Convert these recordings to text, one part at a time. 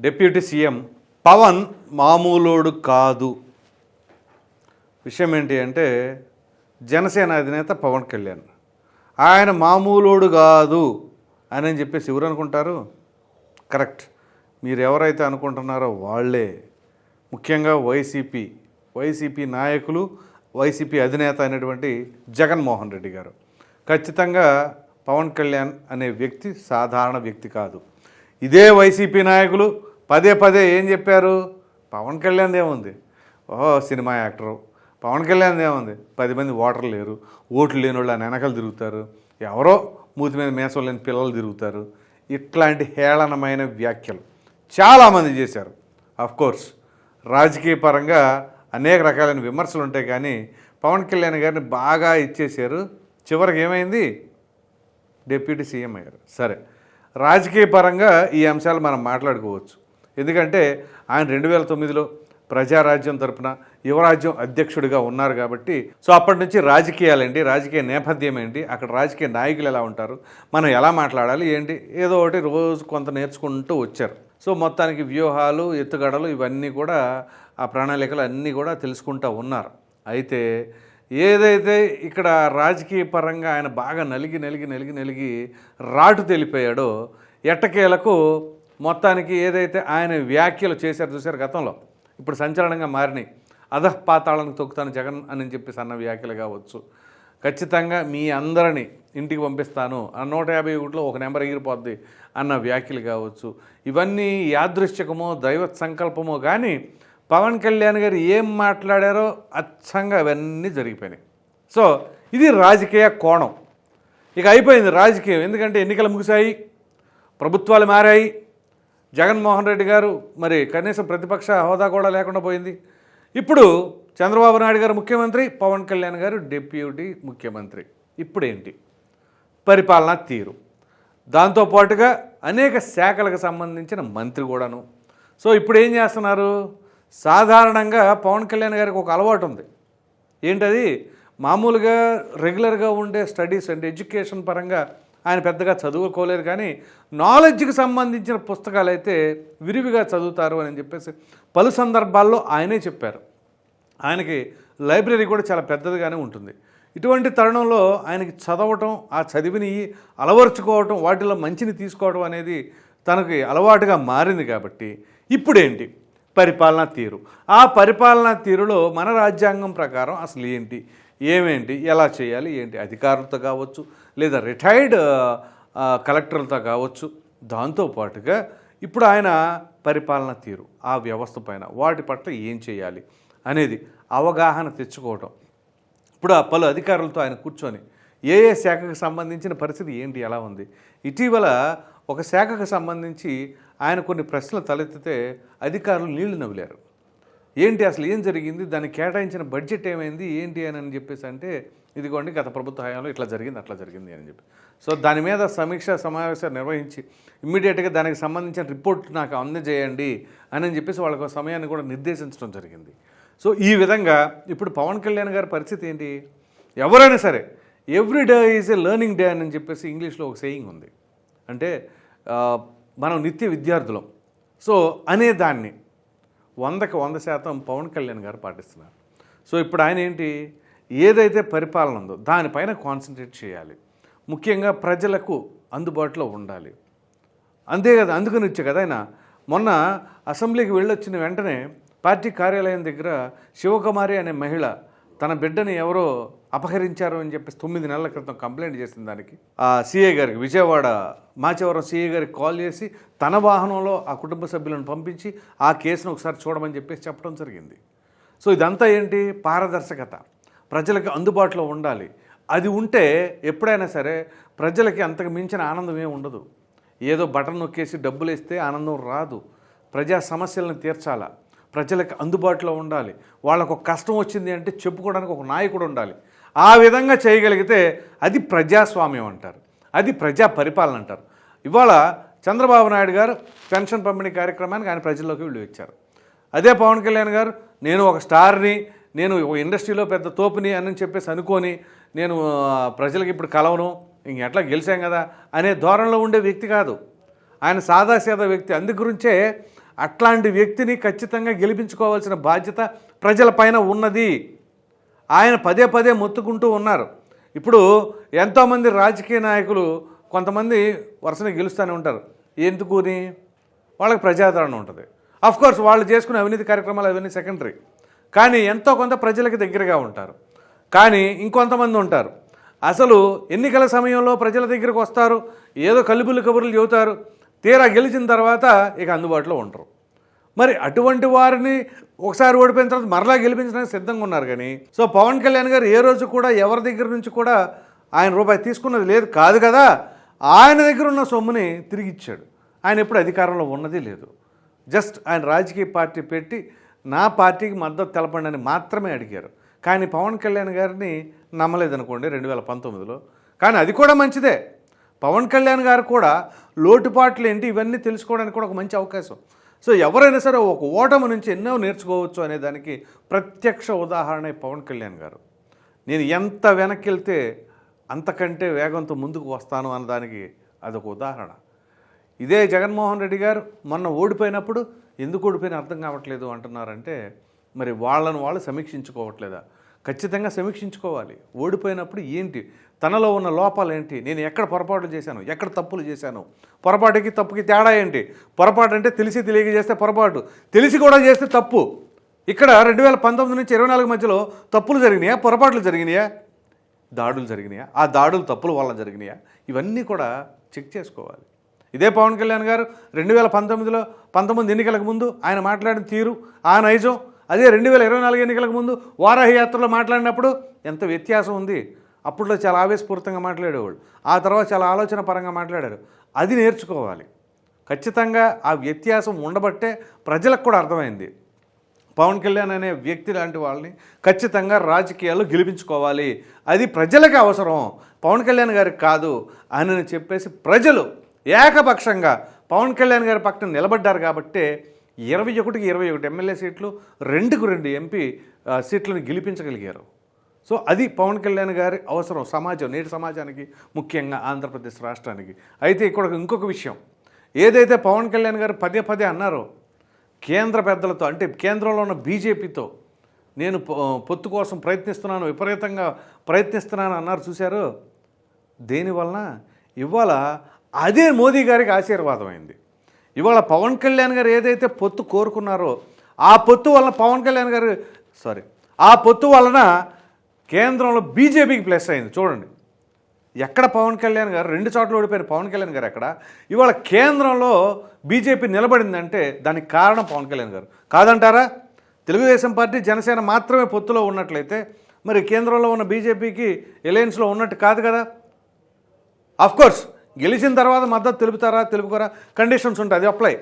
Deputy CM Pawan మామూలోడు కాదు. విషయం ఏంటి అంటే జనసేన అధినేత పవన్ కళ్యాణ్. ఆయన మామూలోడు కాదు అని చెప్పేసి ఎవరు అనుకుంటారు? కరెక్ట్. మీరు ఎవరైతే అనుకుంటున్నారో వాళ్ళే. ముఖ్యంగా వైసీపీ వైసీపీ నాయకులు వైసీపీ అధినేత అయినటువంటి జగన్మోహన్ రెడ్డి గారు. ఖచ్చితంగా పవన్ కళ్యాణ్ అనే వ్యక్తి సాధారణ వ్యక్తి కాదు. ఇదే వైసీపీ నాయకులు పదే పదే ఏం చెప్పారు? పవన్ కళ్యాణ్ ఏముంది ఓహో సినిమా యాక్టరు. పవన్ కళ్యాణ్ ఏముంది పది మంది ఓటర్ లేరు. ఓట్లు లేని వాళ్ళు వెనకలు తిరుగుతారు. ఎవరో మూతి మీద మేసం లేని పిల్లలు తిరుగుతారు. ఇట్లాంటి హేళనమైన వ్యాఖ్యలు చాలామంది చేశారు. కోర్స్ రాజకీయ పరంగా అనేక రకాలైన విమర్శలు ఉంటాయి కానీ పవన్ కళ్యాణ్ గారిని బాగా ఇచ్చేశారు. చివరికి ఏమైంది? డిప్యూటీ సీఎం అయ్యారు. సరే రాజకీయ పరంగా ఈ అంశాలు మనం మాట్లాడుకోవచ్చు. ఎందుకంటే ఆయన రెండు వేల తొమ్మిదిలో ప్రజారాజ్యం తరపున యువరాజ్యం అధ్యక్షుడిగా ఉన్నారు కాబట్టి సో అప్పటి నుంచి రాజకీయాలేంటి రాజకీయ నేపథ్యం ఏంటి అక్కడ రాజకీయ నాయకులు ఎలా ఉంటారు మనం ఎలా మాట్లాడాలి ఏంటి ఏదో ఒకటి రోజు కొంత నేర్చుకుంటూ వచ్చారు. సో మొత్తానికి వ్యూహాలు ఎత్తుగడలు ఇవన్నీ కూడా ఆ ప్రణాళికలు అన్నీ కూడా తెలుసుకుంటూ ఉన్నారు. అయితే ఏదైతే ఇక్కడ రాజకీయ పరంగా ఆయన బాగా నలిగి నలిగి నలిగి నలిగి రాటు తెలిపోయాడో ఎట్టకేలకు మొత్తానికి ఏదైతే ఆయన వ్యాఖ్యలు చేశారు చూశారు గతంలో ఇప్పుడు సంచలనంగా మారినాయి. అదఃపాతాళానికి తొక్కుతాను జగన్ అని చెప్పేసి అన్న వ్యాఖ్యలు కావచ్చు. ఖచ్చితంగా మీ అందరిని ఇంటికి పంపిస్తాను. ఆ నూట యాభై ఒకటిలో ఒక నెంబర్ ఎగిరిపోద్ది అన్న వ్యాఖ్యలు కావచ్చు. ఇవన్నీ యాదృశ్యకమో దైవ సంకల్పమో కానీ పవన్ కళ్యాణ్ గారు ఏం మాట్లాడారో అచ్చంగా అవన్నీ జరిగిపోయినాయి. సో ఇది రాజకీయ కోణం. ఇక అయిపోయింది రాజకీయం. ఎందుకంటే ఎన్నికలు ముగిశాయి ప్రభుత్వాలు మారాయి జగన్మోహన్ రెడ్డి గారు మరి కనీసం ప్రతిపక్ష హోదా కూడా లేకుండా పోయింది. ఇప్పుడు చంద్రబాబు నాయుడు గారు ముఖ్యమంత్రి పవన్ కళ్యాణ్ గారు డిప్యూటీ ముఖ్యమంత్రి. ఇప్పుడేంటి? పరిపాలనా తీరు. దాంతోపాటుగా అనేక శాఖలకు సంబంధించిన మంత్రి కూడాను. సో ఇప్పుడు ఏం చేస్తున్నారు? సాధారణంగా పవన్ కళ్యాణ్ గారికి ఒక అలవాటు ఉంది. ఏంటది? మామూలుగా రెగ్యులర్గా ఉండే స్టడీస్ అంటే ఎడ్యుకేషన్ పరంగా ఆయన పెద్దగా చదువుకోలేదు కానీ నాలెడ్జ్కి సంబంధించిన పుస్తకాలు అయితే విరివిగా చదువుతారు అని చెప్పేసి పలు సందర్భాల్లో ఆయనే చెప్పారు. ఆయనకి లైబ్రరీ కూడా చాలా పెద్దదిగానే ఉంటుంది. ఇటువంటి తరుణంలో ఆయనకి చదవటం ఆ చదివిని అలవర్చుకోవటం వాటిలో మంచిని తీసుకోవడం అనేది తనకి అలవాటుగా మారింది కాబట్టి ఇప్పుడేంటి? పరిపాలనా తీరు. ఆ పరిపాలనా తీరులో మన రాజ్యాంగం ప్రకారం అసలు ఏంటి? ఏమేంటి? ఎలా చేయాలి? ఏంటి? అధికారులతో కావచ్చు లేదా రిటైర్డ్ కలెక్టర్లతో uh, uh, కావచ్చు దాంతోపాటుగా ఇప్పుడు ఆయన పరిపాలన తీరు ఆ వ్యవస్థ పైన వాటి పట్ల ఏం చేయాలి అనేది అవగాహన తెచ్చుకోవటం. ఇప్పుడు ఆ పలు అధికారులతో ఆయన కూర్చొని ఏ ఏ శాఖకు సంబంధించిన పరిస్థితి ఏంటి ఎలా ఉంది? ఇటీవల ఒక శాఖకు సంబంధించి ఆయన కొన్ని ప్రశ్నలు తలెత్తితే అధికారులు నీళ్ళు నవ్విలారు ఏంటి అసలు ఏం జరిగింది? దానికి కేటాయించిన బడ్జెట్ ఏమైంది? ఏంటి అని అని చెప్పేసి అంటే ఇదిగోండి గత ప్రభుత్వ హయాంలో ఇట్లా జరిగింది అట్లా జరిగింది అని చెప్పి. సో దాని మీద సమీక్ష సమావేశాలు నిర్వహించి ఇమ్మీడియట్గా దానికి సంబంధించిన రిపోర్ట్ నాకు అందజేయండి అని చెప్పేసి వాళ్ళకు సమయాన్ని కూడా నిర్దేశించడం జరిగింది. సో ఈ విధంగా ఇప్పుడు పవన్ కళ్యాణ్ గారి పరిస్థితి ఏంటి? ఎవరైనా సరే every day is a learning day అని చెప్పేసి ఇంగ్లీష్లో ఒక సేయింగ్ ఉంది. అంటే మనం నిత్య విద్యార్థులం. సో అనే దాన్ని వందకి వంద శాతం పవన్ కళ్యాణ్ గారు పాటిస్తున్నారు. సో ఇప్పుడు ఆయన ఏంటి? ఏదైతే పరిపాలన ఉందో దానిపైన కాన్సన్ట్రేట్ చేయాలి. ముఖ్యంగా ప్రజలకు అందుబాటులో ఉండాలి. అంతే కదా అందుకని వచ్చే కదా ఆయన. మొన్న అసెంబ్లీకి వెళ్ళొచ్చిన వెంటనే పార్టీ కార్యాలయం దగ్గర శివకుమారి అనే మహిళ తన బిడ్డని ఎవరో అపహరించారు అని చెప్పేసి తొమ్మిది నెలల క్రితం కంప్లైంట్ చేసిన దానికి ఆ సీఏ గారికి విజయవాడ మాచవరం సీఏ గారికి కాల్ చేసి తన వాహనంలో ఆ కుటుంబ సభ్యులను పంపించి ఆ కేసును ఒకసారి చూడమని చెప్పేసి చెప్పడం జరిగింది. సో ఇదంతా ఏంటి? పారదర్శకత. ప్రజలకు అందుబాటులో ఉండాలి. అది ఉంటే ఎప్పుడైనా సరే ప్రజలకి అంతకు మించిన ఆనందం ఏమి ఉండదు. ఏదో బటన్ నొక్కేసి డబ్బులు ఇస్తే ఆనందం రాదు. ప్రజా సమస్యలను తీర్చాలా? ప్రజలకు అందుబాటులో ఉండాలి. వాళ్ళకు ఒక కష్టం వచ్చింది అంటే చెప్పుకోవడానికి ఒక నాయకుడు ఉండాలి. ఆ విధంగా చేయగలిగితే అది ప్రజాస్వామ్యం అంటారు. అది ప్రజా పరిపాలన అంటారు. ఇవాళ చంద్రబాబు నాయుడు గారు పెన్షన్ పంపిణీ కార్యక్రమానికి ఆయన ప్రజల్లోకి వీళ్ళు ఇచ్చారు అదే పవన్ కళ్యాణ్ గారు నేను ఒక స్టార్ని నేను ఒక ఇండస్ట్రీలో పెద్ద తోపుని అని చెప్పేసి అనుకొని నేను ప్రజలకు ఇప్పుడు కలవను ఇంక ఎట్లా గెలిచాం కదా అనే ధోరణిలో ఉండే వ్యక్తి కాదు. ఆయన సాదాసీదా వ్యక్తి. అందు గురించే అట్లాంటి వ్యక్తిని ఖచ్చితంగా గెలిపించుకోవాల్సిన బాధ్యత ప్రజలపైన ఉన్నది. ఆయన పదే పదే మొత్తుకుంటూ ఉన్నారు. ఇప్పుడు ఎంతోమంది రాజకీయ నాయకులు కొంతమంది వరుసనే గెలుస్తూనే ఉంటారు. ఎందుకుని? వాళ్ళకి ప్రజాదరణ ఉంటుంది. కోర్స్ వాళ్ళు చేసుకునే అవినీతి కార్యక్రమాలు అవన్నీ సెకండరీ కానీ ఎంతో కొంత ప్రజలకి దగ్గరగా ఉంటారు. కానీ ఇంకొంతమంది ఉంటారు. అసలు ఎన్నికల సమయంలో ప్రజల దగ్గరకు వస్తారు? ఏదో కలుబులు కబుర్లు చెబుతారు. తీరా గెలిచిన తర్వాత ఇక అందుబాటులో ఉండరు. మరి అటువంటి వారిని ఒకసారి ఓడిపోయిన తర్వాత మరలా గెలిపించడానికి సిద్ధంగా ఉన్నారు కానీ సో పవన్ కళ్యాణ్ గారు ఏ రోజు కూడా ఎవరి దగ్గర నుంచి కూడా ఆయన రూపాయి తీసుకున్నది లేదు కాదు కదా. ఆయన దగ్గర ఉన్న సొమ్ముని తిరిగి ఇచ్చాడు ఆయన ఎప్పుడు అధికారంలో ఉన్నది లేదు. జస్ట్ ఆయన రాజకీయ పార్టీ పెట్టి నా పార్టీకి మద్దతు తెలపండి అని మాత్రమే అడిగారు. కానీ పవన్ కళ్యాణ్ గారిని నమ్మలేదనుకోండి రెండు వేల పంతొమ్మిదిలో. కానీ అది కూడా మంచిదే. పవన్ కళ్యాణ్ గారు కూడా లోటుపాట్లు ఏంటి ఇవన్నీ తెలుసుకోవడానికి కూడా ఒక మంచి అవకాశం. సో ఎవరైనా సరే ఒక ఓటమి నుంచి ఎన్నో నేర్చుకోవచ్చు అనే దానికి ప్రత్యక్ష ఉదాహరణ పవన్ కళ్యాణ్ గారు. నేను ఎంత వెనక్కి వెళ్తే అంతకంటే వేగంతో ముందుకు వస్తాను అన్నదానికి అదొక ఉదాహరణ. ఇదే జగన్మోహన్ రెడ్డి గారు మొన్న ఓడిపోయినప్పుడు ఎందుకు ఓడిపోయిన అర్థం కావట్లేదు అంటున్నారంటే మరి వాళ్ళను వాళ్ళు సమీక్షించుకోవట్లేదా? ఖచ్చితంగా సమీక్షించుకోవాలి. ఓడిపోయినప్పుడు ఏంటి? తనలో ఉన్న లోపాలు ఏంటి? నేను ఎక్కడ పొరపాట్లు చేశాను? ఎక్కడ తప్పులు చేశాను? పొరపాటుకి తప్పుకి తేడా ఏంటి? పొరపాటు అంటే తెలిసి తెలియక చేస్తే పొరపాటు. తెలిసి కూడా చేస్తే తప్పు. ఇక్కడ రెండు వేల పంతొమ్మిది నుంచి ఇరవై నాలుగు మధ్యలో తప్పులు జరిగినాయా? పొరపాట్లు జరిగినాయా? దాడులు జరిగినాయా? ఆ దాడులు తప్పుల వల్ల జరిగినాయా? ఇవన్నీ కూడా చెక్ చేసుకోవాలి. ఇదే పవన్ కళ్యాణ్ గారు రెండు వేల పంతొమ్మిదిలో పంతొమ్మిది ఎన్నికలకు ముందు ఆయన మాట్లాడిన తీరు ఆ నైజం అదే రెండు వేల ఇరవై నాలుగు ఎన్నికలకు ముందు వారాహి యాత్రలో మాట్లాడినప్పుడు ఎంత వ్యత్యాసం ఉంది. అప్పట్లో చాలా ఆవేశపూరితంగా మాట్లాడేవాళ్ళు. ఆ తర్వాత చాలా ఆలోచన పరంగా మాట్లాడారు. అది నేర్చుకోవాలి. ఖచ్చితంగా ఆ వ్యత్యాసం ఉండబట్టే ప్రజలకు కూడా అర్థమైంది. పవన్ కళ్యాణ్ అనే వ్యక్తి లాంటి వాళ్ళని ఖచ్చితంగా రాజకీయాల్లో గెలిపించుకోవాలి. అది ప్రజలకు అవసరం. పవన్ కళ్యాణ్ గారికి కాదు అని చెప్పేసి ప్రజలు ఏకపక్షంగా పవన్ కళ్యాణ్ గారి పక్కన నిలబడ్డారు కాబట్టే ఇరవై ఒకటికి ఇరవై ఒకటి ఎమ్మెల్యే సీట్లు రెండుకు రెండు ఎంపీ సీట్లను గెలిపించగలిగారు. సో అది పవన్ కళ్యాణ్ గారి అవసరం సమాజం నేటి సమాజానికి ముఖ్యంగా ఆంధ్రప్రదేశ్ రాష్ట్రానికి. అయితే ఇక్కడ ఇంకొక విషయం. ఏదైతే పవన్ కళ్యాణ్ గారు పదే పదే అన్నారో కేంద్ర పెద్దలతో అంటే కేంద్రంలో ఉన్న బీజేపీతో నేను పొ- పొత్తు కోసం ప్రయత్నిస్తున్నాను విపరీతంగా ప్రయత్నిస్తున్నాను అన్నారు చూశారు. దేనివలన ఇవాళ అదే మోదీ గారికి ఆశీర్వాదం అయింది ఇవాళ పవన్ కళ్యాణ్ గారు ఏదైతే పొత్తు కోరుకున్నారో ఆ పొత్తు వలన పవన్ కళ్యాణ్ గారు సారీ ఆ పొత్తు వలన కేంద్రంలో బీజేపీకి ప్లస్ అయింది. చూడండి. ఎక్కడ పవన్ కళ్యాణ్ గారు రెండు చోట్ల ఓడిపోయిన పవన్ కళ్యాణ్ గారు ఎక్కడ? ఇవాళ కేంద్రంలో బీజేపీ నిలబడిందంటే దానికి కారణం పవన్ కళ్యాణ్ గారు. కాదంటారా? తెలుగుదేశం పార్టీ జనసేన మాత్రమే పొత్తులో ఉన్నట్లయితే మరి కేంద్రంలో ఉన్న బీజేపీకి ఎలయన్స్లో ఉన్నట్టు కాదు కదా? ఆఫ్ కోర్స్ గెలిచిన తర్వాత మద్దతు తెలుపుతారా తెలుపుకోరా? కండిషన్స్ ఉంటాయి అది అప్లై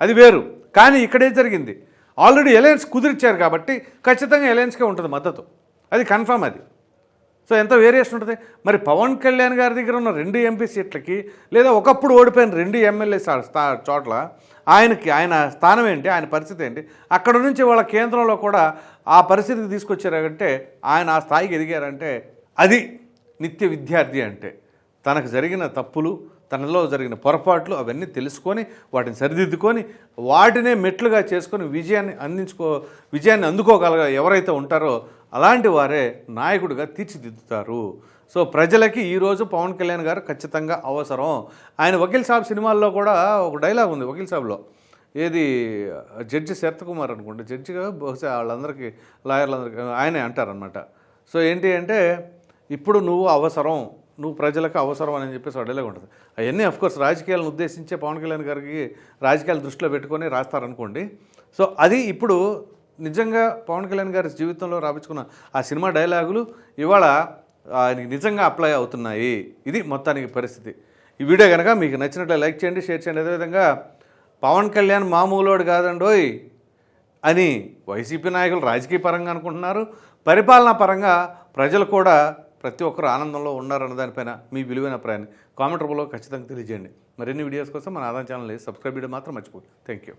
అది వేరు. కానీ ఇక్కడే జరిగింది. ఆల్రెడీ ఎలయన్స్ కుదిరిచ్చారు కాబట్టి ఖచ్చితంగా ఎలయన్స్కే ఉంటుంది మద్దతు. అది కన్ఫర్మ్ అది. సో ఎంత వేరియేషన్ ఉంటుంది? మరి పవన్ కళ్యాణ్ గారి దగ్గర ఉన్న రెండు ఎంపీ సీట్లకి లేదా ఒకప్పుడు ఓడిపోయిన రెండు ఎమ్మెల్యే చోట్ల ఆయనకి ఆయన స్థానం ఏంటి ఆయన పరిస్థితి ఏంటి అక్కడ నుంచి వాళ్ళ కేంద్రంలో కూడా ఆ పరిస్థితికి తీసుకొచ్చారంటే ఆయన ఆ స్థాయికి ఎదిగారంటే అది నిత్య విద్యార్థి అంటే. తనకు జరిగిన తప్పులు తనలో జరిగిన పొరపాట్లు అవన్నీ తెలుసుకొని వాటిని సరిదిద్దుకొని వాటినే మెట్లుగా చేసుకొని విజయాన్ని అందించుకో విజయాన్ని అందుకోగల ఎవరైతే ఉంటారో అలాంటి వారే నాయకుడిగా తీర్చిదిద్దుతారు. సో ప్రజలకి ఈరోజు పవన్ కళ్యాణ్ గారు ఖచ్చితంగా అవసరం. ఆయన వకీల్ సాబ్ సినిమాల్లో కూడా ఒక డైలాగ్ ఉంది వకీల్ సాబ్లో. ఏది జడ్జి శరత్కుమార్ అనుకుంటే జడ్జిగా బహుశా వాళ్ళందరికీ లాయర్లందరికీ ఆయనే అంటారనమాట సో ఏంటి అంటే ఇప్పుడు నువ్వు అవసరం నువ్వు ప్రజలకు అవసరం అని చెప్పేసి అడేలాగా ఉంటుంది. అవన్నీ అఫ్కోర్స్ రాజకీయాలను ఉద్దేశించే పవన్ కళ్యాణ్ గారికి రాజకీయాలు దృష్టిలో పెట్టుకొని రాస్తారనుకోండి. సో అది ఇప్పుడు నిజంగా పవన్ కళ్యాణ్ గారి జీవితంలో రాపించుకున్న ఆ సినిమా డైలాగులు ఇవాళ ఆయనకి నిజంగా అప్లై అవుతున్నాయి. ఇది మొత్తానికి పరిస్థితి. ఈ వీడియో కనుక మీకు నచ్చినట్లు లైక్ చేయండి షేర్ చేయండి. అదేవిధంగా పవన్ కళ్యాణ్ మామూలోడు కాదండోయ్ అని వైసీపీ నాయకులు రాజకీయ పరంగా అనుకుంటున్నారు. పరిపాలనా పరంగా ప్రజలు కూడా ప్రతి ఒక్కరు ఆనందంలో ఉన్నారన్న దానిపైన మీ విలువైన అభిప్రాయాన్ని కామెంట్ రూపంలో ఖచ్చితంగా తెలియజేయండి. మరిన్ని వీడియోస్ కోసం మన ఆదాయం ఛానల్ని సబ్స్క్రైబ్ చేయడం మాత్రం మర్చిపోదు థ్యాంక్ యూ